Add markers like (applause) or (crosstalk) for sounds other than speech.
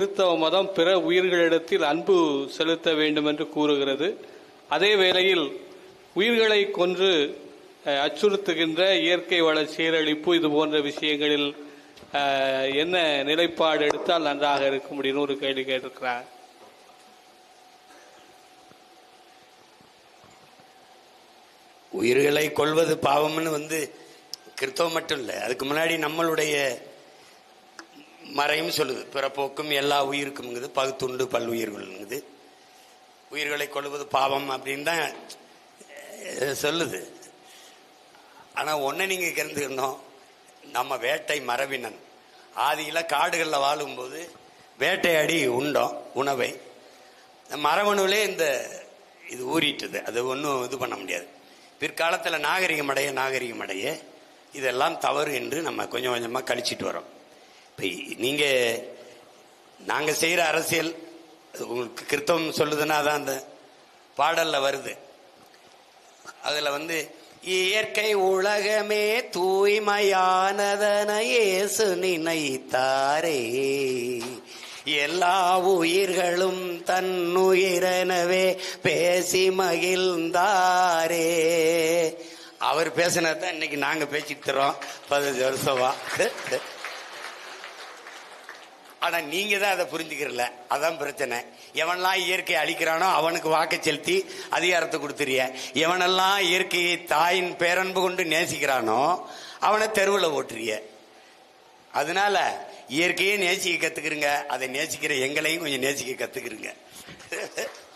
கிறிஸ்தவ மதம் பிற உயிர்களிடத்தில் அன்பு செலுத்த வேண்டும் என்று கூறுகிறது. அதே வேளையில் உயிர்களை கொன்று அச்சுறுத்துகின்ற இயற்கை வள சீரழிப்பு இது போன்ற விஷயங்களில் என்ன நிலைப்பாடு எடுத்தால் நன்றாக இருக்கும் அப்படின்னு ஒரு கேள்வி கேட்டிருக்கிறார். உயிர்களை கொள்வது பாவம்னு வந்து கிறிஸ்தவம் மட்டும் இல்லை அதுக்கு முன்னாடி நம்மளுடைய மறையும் சொல்லுது. பிறப்போக்கும் எல்லா உயிருக்கும்ங்குது. பகுத்துண்டு பல்லுயிர்கள்ங்குது. உயிர்களை கொள்வது பாவம் அப்படின்னு தான் சொல்லுது. ஆனால் ஒன்று நீங்கள் கருந்துக்கணும் நம்ம வேட்டை மரவினன் ஆதியில் காடுகளில் வாழும்போது வேட்டையாடி உண்டோம் உணவை. மரபணுவிலே இந்த இது ஊறிட்டுது. அது ஒன்றும் இது பண்ண முடியாது. பிற்காலத்தில் நாகரிகம் அடைய நாகரிகம் அடைய இதெல்லாம் தவறு என்று நம்ம கொஞ்சம் கொஞ்சமாக கழிச்சிட்டு வரோம். இப்போ நீங்கள் நாங்கள் செய்கிற அரசியல் உங்களுக்கு கிறித்தவம் சொல்லுதுன்னா தான் அந்த பாடலில் வருது. அதில் வந்து இயற்கை உலகமே தூய்மையானதன இயேசு நினைத்தாரே எல்லா உயிர்களும் தன்னுயிரெனவே பேசி மகிழ்ந்தாரே. அவர் பேசினதான் இன்னைக்கு நாங்கள் பேசிக்கிறோம் பதினஞ்சு வருஷமா. ஆனா நீங்க தான் அதை புரிஞ்சுக்கிறல. அதான் பிரச்சனை. எவனெல்லாம் இயற்கையை அழிக்கிறானோ அவனுக்கு வாக்கு செலுத்தி அதிகாரத்தை கொடுத்துறிய. எவனெல்லாம் இயற்கையை தாயின் பேரன்பு கொண்டு நேசிக்கிறானோ அவனை தெருவில் ஓட்டுறிய. அதனால இயற்கையை நேசிக்க கத்துக்கிறங்க அதை நேசிக்கிற எங்களையும் கொஞ்சம் நேசிக்க கத்துக்கிறங்க (laughs)